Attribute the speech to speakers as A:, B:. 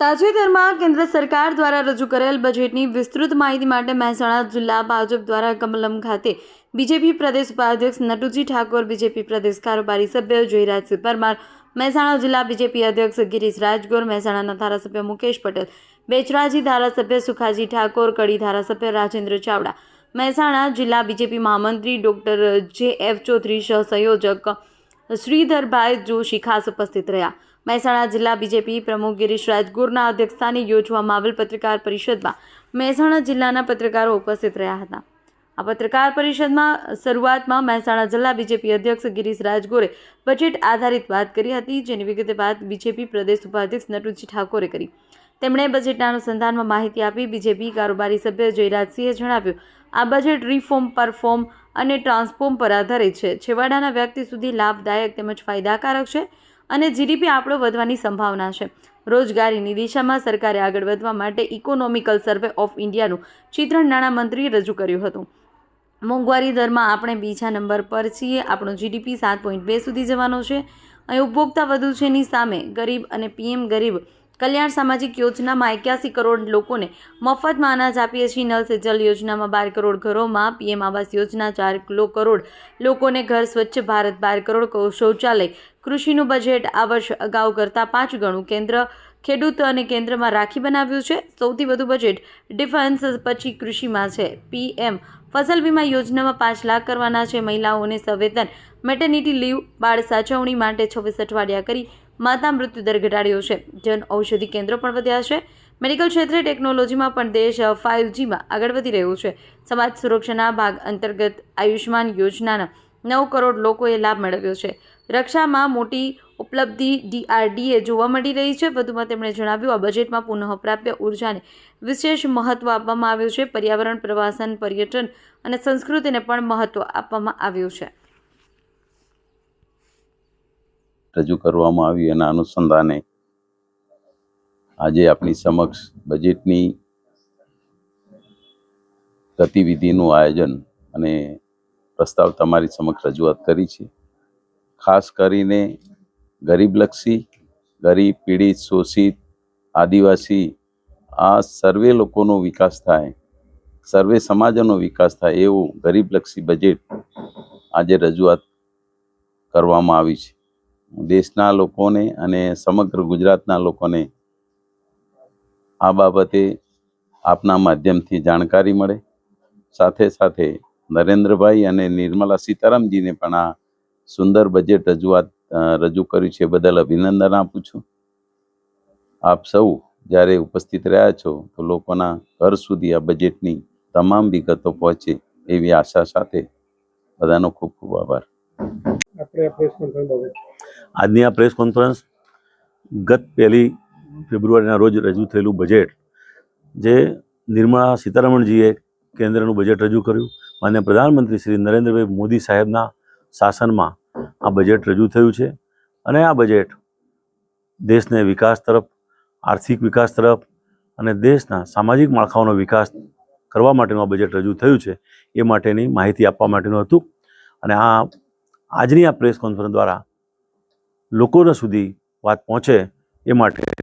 A: તાજેતરમાં કેન્દ્ર સરકાર દ્વારા રજૂ કરેલ બજેટની વિસ્તૃત માહિતી માટે મહેસાણા જિલ્લા ભાજપ દ્વારા કમલમ ખાતે બીજેપી પ્રદેશ ઉપાધ્યક્ષ નટુજી ઠાકોર, બીજેપી પ્રદેશ કારોબારી સભ્ય જયરાજસિંહ પરમાર મહેસાણા જિલ્લા બીજેપી અધ્યક્ષ ગિરીશ રાજગોર, મહેસાણાના ધારાસભ્ય મુકેશ પટેલ, બેચરાજી ધારાસભ્ય સુખાજી ઠાકોર, કડી ધારાસભ્ય રાજેન્દ્ર ચાવડા, મહેસાણા જિલ્લા બીજેપી મહામંત્રી ડોક્ટર જે એફ ચૌધરી સહસંયોજક શ્રીધરભાઈ જોશી ખાસ ઉપસ્થિત રહ્યા. મહેસાણા જિલ્લા બીજેપી પ્રમુખ ગિરીશ રાજગુરના અધ્યક્ષસ્થાને યોજવામાં આવેલ પત્રકાર પરિષદમાં મહેસાણા જિલ્લાના પત્રકારો ઉપસ્થિત રહ્યા હતા. આ પત્રકાર પરિષદમાં શરૂઆતમાં મહેસાણા જિલ્લા બીજેપી અધ્યક્ષ ગિરીશ રાજગોરે બજેટ આધારિત વાત કરી હતી, જેની વિગતે વાત બીજેપી પ્રદેશ ઉપાધ્યક્ષ નટુજી ઠાકોરે કરી. તેમણે બજેટના અનુસંધાનમાં માહિતી આપી બીજેપી કારોબારી સભ્ય જયરાજસિંહે જણાવ્યું, આ બજેટ રિફોર્મ પરફોર્મ અને ટ્રાન્સફોર્મ પર આધારિત છે. છેવાડાના વ્યક્તિ સુધી લાભદાયક તેમજ ફાયદાકારક છે. અને જીડીપી આપણો વધવાની સંભાવના છે. રોજગારીની દિશામાં સરકારે આગળ વધવા માટે ઇકોનોમિકલ સર્વે ઓફ ઇન્ડિયાનું ચિત્રણ નાણામંત્રીએ રજૂ કર્યું હતું. મોંઘવારી દરમાં આપણે બીજા નંબર પર છીએ. આપણો જીડીપી સાત પોઈન્ટ બે સુધી જવાનો છે. અહીં ઉપભોક્તા વધુ છે ની સામે ગરીબ અને પીએમ ગરીબ કલ્યાણ સામાજિક યોજનામાં એક્યાસી કરોડ લોકોને મફતમાં અનાજ આપીએ છીએ. નલ સે જલ યોજનામાં બાર કરોડ ઘરોમાં પીએમ આવાસ યોજના, ચાર કરોડ લોકોને ઘર સ્વચ્છ ભારત, બાર કરોડ શૌચાલય. કૃષિનું બજેટ આ વર્ષ અગાઉ કરતાં પાંચ ગણું કેન્દ્ર ખેડૂત અને કેન્દ્રમાં રાખી બનાવ્યું છે. સૌથી વધુ બજેટ ડિફેન્સ પછી કૃષિમાં છે. પીએમ ફસલ વીમા યોજનામાં પાંચ લાખ કરવાના છે. મહિલાઓને સંવેદન મેટર્નિટી લીવ બાળ સાચવણી માટે છવ્વીસ અઠવાડિયા કરી માતા મૃત્યુદર ઘટાડ્યો છે. જન ઔષધિ કેન્દ્રો પણ વધ્યા છે. મેડિકલ ક્ષેત્રે ટેકનોલોજીમાં પણ દેશ ફાઇવજીમાં આગળ વધી રહ્યો છે. સમાજ સુરક્ષાના ભાગ અંતર્ગત આયુષ્માન યોજનાના નવ કરોડ લોકોએ લાભ મેળવ્યો છે. રક્ષામાં મોટી ઉપલબ્ધિ ડીઆરડીએ જોવા મળી રહી છે. વધુમાં તેમણે જણાવ્યું, આ બજેટમાં પુનઃપ્રાપ્ય ઉર્જાને વિશેષ મહત્ત્વ આપવામાં આવ્યું છે. પર્યાવરણ, પ્રવાસન, પર્યટન અને સંસ્કૃતિને પણ મહત્ત્વ આપવામાં આવ્યું છે.
B: રજૂ કરવામાં આવી એના અનુસંધાને આજે આપણી સમક્ષ બજેટની ગતિવિધિનું આયોજન અને પ્રસ્તાવ તમારી સમક્ષ રજૂઆત કરી છે. ખાસ કરીને ગરીબલક્ષી ગરીબ, પીડિત, શોષિત, આદિવાસી આ સર્વે લોકોનો વિકાસ થાય, સર્વે સમાજનો વિકાસ થાય એવું ગરીબલક્ષી બજેટ આજે રજૂઆત કરવામાં આવી છે. દેશના લોકોને અને સમગ્ર ગુજરાતના લોકોને આ બાબતે આપના માધ્યમથી જાણકારી મળે. સાથે સાથે નરેન્દ્રભાઈ અને નિર્મલા સીતારામજીને પણ આ સુંદર બજેટ રજૂઆત રજૂ કર્યું છે બદલ અભિનંદન આપું છું. આપ સૌ જ્યારે ઉપસ્થિત રહ્યા છો તો લોકોના ઘર સુધી આ બજેટની તમામ વિગતો પહોંચે એવી આશા સાથે બધાનો ખૂબ ખૂબ આભાર.
C: આપણે પ્રેસ કોન્ફરન્સ
D: આજની આ પ્રેસ કોન્ફરન્સ ગત પહેલી ફેબ્રુઆરીના રોજ રજૂ થયેલું બજેટ જે નિર્મલા સીતારમણજીએ કેન્દ્રનું બજેટ રજૂ કર્યું. માન્ય પ્રધાનમંત્રી શ્રી નરેન્દ્રભાઈ મોદી સાહેબના શાસનમાં આ બજેટ રજૂ થયું છે અને આ બજેટ દેશને વિકાસ તરફ, આર્થિક વિકાસ તરફ અને દેશના સામાજિક માળખાઓનો વિકાસ કરવા માટેનું આ બજેટ રજૂ થયું છે એ માટેની માહિતી આપવા માટેનું હતું. અને આ આજની આ પ્રેસ કોન્ફરન્સ દ્વારા લોકોના સુધી વાત પહોંચે એ માટે